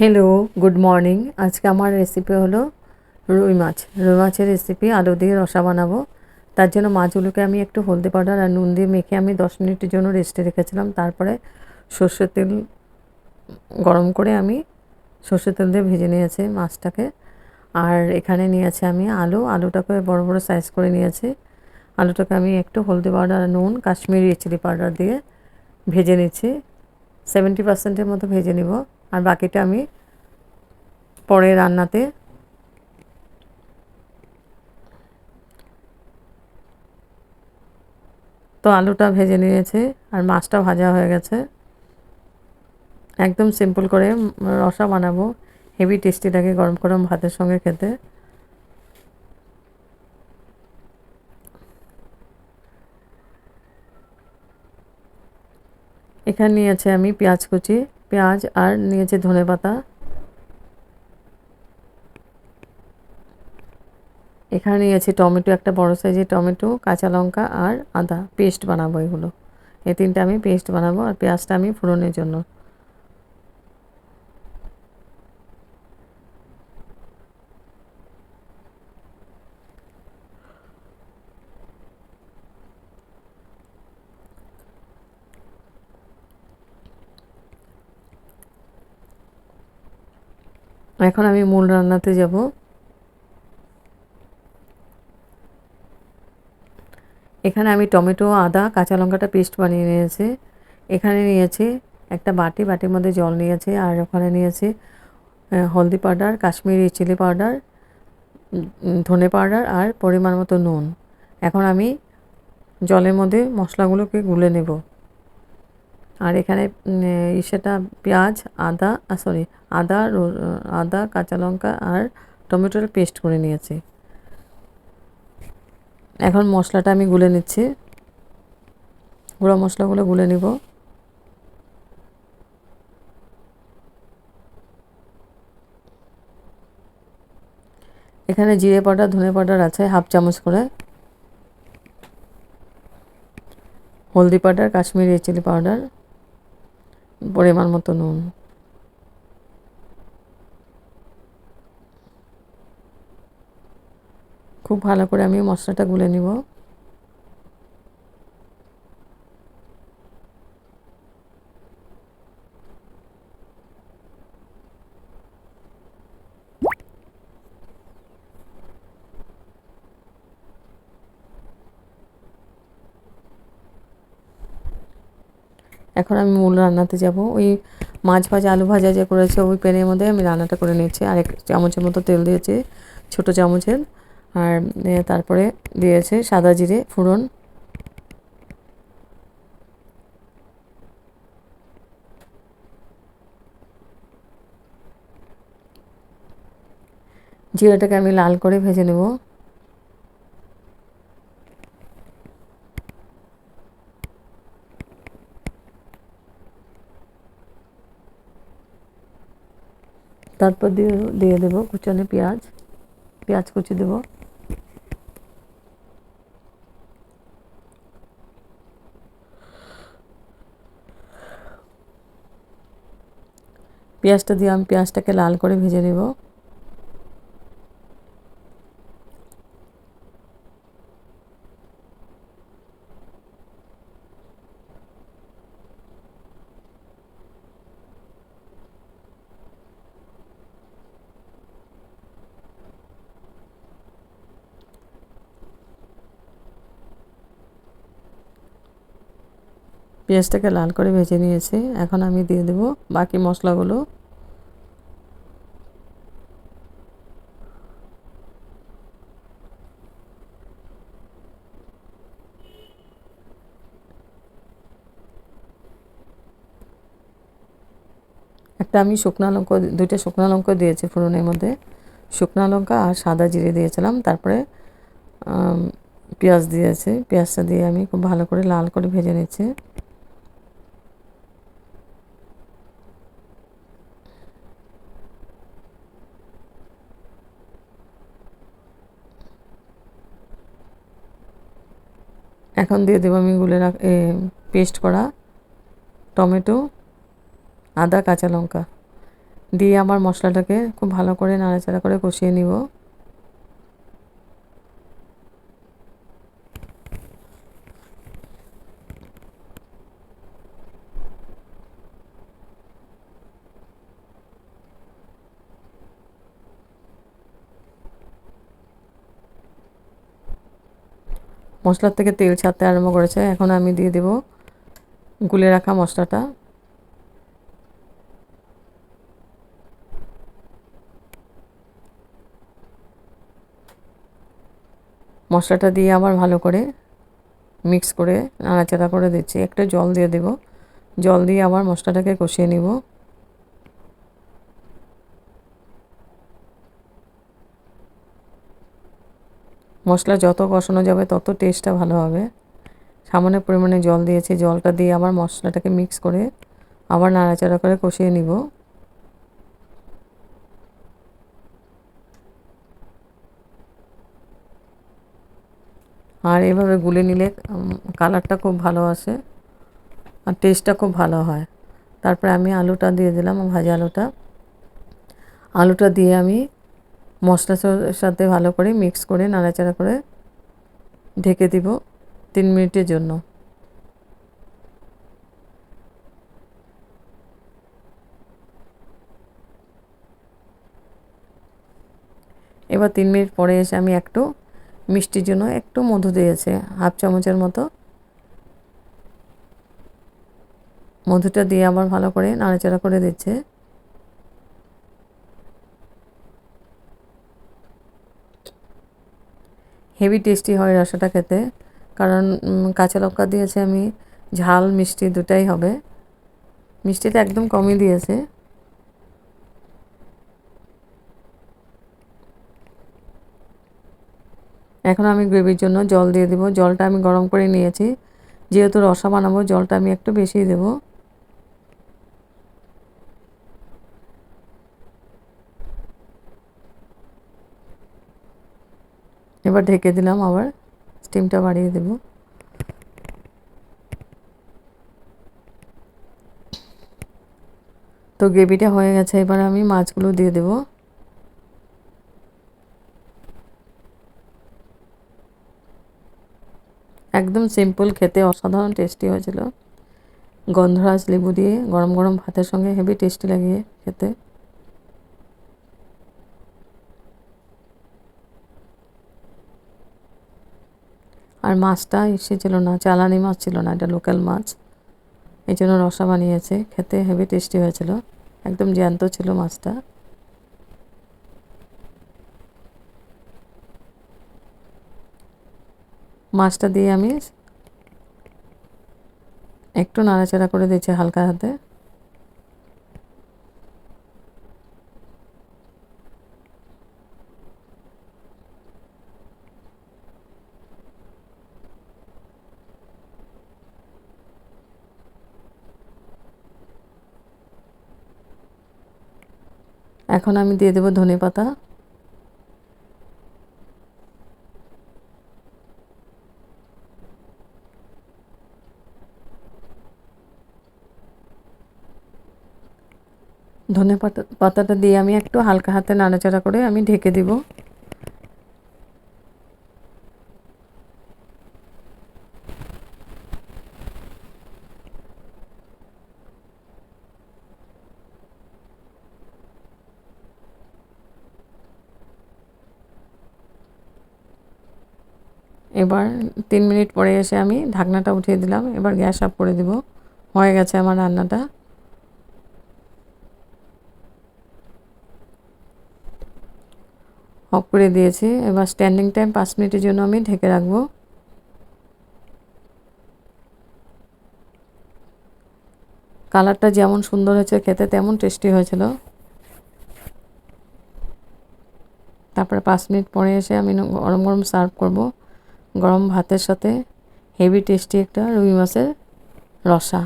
Hello good morning আজকে আমার recipe হলো রুই মাছ। রুই মাছের রেসিপি আলু দিয়ে রসা বানাবো। তার জন্য মাছগুলোকে আমি একটু হলদি পাউডার আর নুন দিয়ে মেখে আমি দশ মিনিটের জন্য রেস্টে রেখেছিলাম। তারপরে সর্ষের তেল গরম করে আমি সর্ষের তেল দিয়ে ভেজে নিয়েছি মাছটাকে। আর এখানে নিয়েছি আমি আলু। আলুটাকে বড় বড় সাইজ করে নিয়েছি। আলুটাকে আমি একটু হলদি পাউডার আর নুন, কাশ্মীরি চিলি পাউডার দিয়ে ভেজে নিচ্ছি। সেভেন্টি পার্সেন্টের মতো ভেজে নিব। আর বাকিটা আমি পরে রান্নাতে তো আলুটা ভেজে নিয়েছে আর মাছটা ভাজা হয়ে গেছে। একদম সিম্পল করে রসা বানাবো হেভি টেস্টি লাগে গরম গরম ভাতের সঙ্গে খেতে। এখানে নিয়েছে আমি পেঁয়াজ কুচি। পেঁয়াজ আর নিয়েছে ধনে পাতা। এখানে নিয়েছি টমেটো, একটা বড় সাইজের টমেটো, কাঁচা লঙ্কা আর আদা। পেস্ট বানাবো এগুলো। এই তিনটা আমি পেস্ট বানাবো আর পেঁয়াজটা আমি ফোড়নের জন্য। এখন আমি মূল রান্নাতে যাব। এখানে আমি টমেটো, আদা, কাঁচা লঙ্কাটা পেস্ট বানিয়ে নিয়েছি। এখানে নিয়েছি একটা বাটি, বাটির মধ্যে জল নিয়েছি আর ওখানে নিয়েছি haldi powder, Kashmiri chilli powder ধনে পাউডার আর পরিমাণ মতো নুন। এখন আমি জলের মধ্যে মশলাগুলোকে গুলে নেব। আর এখানে সেটা পেঁয়াজ, আদা সরি আদা আদা, কাঁচা লঙ্কা আর টমেটোর পেস্ট করে নিয়েছি। এখন মশলাটা আমি গুলে নিচ্ছি। গুঁড়ো মশলাগুলো গুলে নিব। এখানে জিরে পাউডার, ধনে পাউডার আছে, হাফ চামচ করে। Haldi powder, Kashmiri chilli powder. পরিমাণ মতো নুন। খুব ভালো করে আমি মশলাটা গুলে নিব। এখন আমি মূল রান্নাতে যাব। ওই মাছ ভাজা, আলু ভাজা যে করেছে, ওই প্যানের মধ্যে আমি রান্নাটা করে নিয়েছি। আর এক চামচের মতো তেল দিয়েছি, ছোটো চামচের। আর তারপরে দিয়েছে সাদা জিরে, ফোড়ন। জিরাটাকে আমি লাল করে ভেজে নেব। তারপর দিয়ে দিয়ে দেবো কুচানো পেঁয়াজ পেঁয়াজ কুচি দেবো। পেঁয়াজটা দিয়ে আমি পেঁয়াজটাকে লাল করে ভেজে নেব। পেঁয়াজটাকে লাল করে ভেজে নিয়েছি। এখন আমি দিয়ে দেব বাকি মশলাগুলো। একটা আমি শুকনা লঙ্কা, দুইটা শুকনো লঙ্কা দিয়েছি ফোড়নের মধ্যে। শুকনো লঙ্কা আর সাদা জিরে দিয়েছিলাম, তারপরে পেঁয়াজ দিয়েছে। পেঁয়াজটা দিয়ে আমি খুব ভালো করে লাল করে ভেজে নিচ্ছি। এখন দিয়ে দেবো আমি গুলে রাখ পেস্ট করা টমেটো, আদা, কাঁচা লঙ্কা। দিয়ে আমার মশলাটাকে খুব ভালো করে নাড়াচাড়া করে কষিয়ে নিব। মশলার থেকে তেল ছাড়তে আরম্ভ করেছে। এখন আমি দিয়ে দেব গুলে রাখা মশলাটা। মশলাটা দিয়ে আবার ভালো করে মিক্স করে নাড়াচাড়া করে দিচ্ছি। একটু জল দিয়ে দেব। জল দিয়ে আবার মশলাটাকে কষিয়ে নিব। মশলা যত কষানো যাবে তত টেস্টটা ভালো হবে। সামান্য পরিমাণে জল দিয়েছি, জলটা দিয়ে আবার মশলাটাকে মিক্স করে আবার নাড়াচাড়া করে কষিয়ে নিব। আর এভাবে গুলে নিলে কালারটা খুব ভালো আসে আর টেস্টটা খুব ভালো হয়। তারপরে আমি আলুটা দিয়ে দিলাম, ভাজা আলুটা। আলুটা দিয়ে আমি মশলার সাথে ভালো করে মিক্স করে নাড়াচাড়া করে ঢেকে দিব তিন মিনিটের জন্য। এবার তিন মিনিট পরে এসে আমি একটু মিষ্টির জন্য একটু মধু দিয়েছে হাফ চামচের মতো। মধুটা দিয়ে আবার ভালো করে নাড়াচাড়া করে দিচ্ছে। হেভি টেস্টি হয় রসাটা খেতে। কারণ কাঁচা লঙ্কা দিয়েছে আমি, ঝাল, মিষ্টি দুটাই হবে। মিষ্টিটা একদম কমই দিয়েছে। এখন আমি গ্রেভির জন্য জল দিয়ে দেবো। জলটা আমি গরম করে নিয়েছি। যেহেতু রসা বানাবো, জলটা আমি একটু বেশি দেব। এবার ঢেকে দিলাম, আবার স্টিমটা বাড়িয়ে দেব। তো গ্রেভিটা হয়ে গেছে, এবার আমি মাছগুলো দিয়ে দেবো। একদম সিম্পল খেতে অসাধারণ টেস্টি হয়েছিল। গন্ধরাজ লেবু দিয়ে গরম গরম ভাতের সঙ্গে হেভি টেস্টি লাগে খেতে। আর মাছটা এসেছিল না, চালানি মাছ ছিল না, এটা লোকাল মাছ। এই জন্য রসা বানিয়েছে, খেতে হেভি টেস্টি হয়েছিল। একদম জ্যান্ত ছিল মাছটা। মাছটা দিয়ে আমি একটু নাড়াচাড়া করে দিচ্ছি হালকা হাতে। এখন আমি দিয়ে দেবো ধনে পাতা। ধনে পাতা পাতাটা দিয়ে আমি একটু হালকা হাতে নাড়াচাড়া করে আমি ঢেকে দিব। এবার তিন মিনিট পরে এসে আমি ঢাকনাটা উঠিয়ে দিলাম, এবার গ্যাস অফ করে দিব। হয়ে গেছে আমার রান্নাটা। অফ করে দিয়েছি। এবার স্ট্যান্ডিং টাইম পাঁচ মিনিটের জন্য আমি ঢেকে রাখব। কালারটা যেমন সুন্দর হয়েছে খেতে, তেমন টেস্টি হয়েছিল। তারপরে পাঁচ মিনিট পরে এসে আমি গরম গরম সার্ভ করব। গরম ভাতের সাথে হেভি টেস্টি একটা রুই মাছের রসা।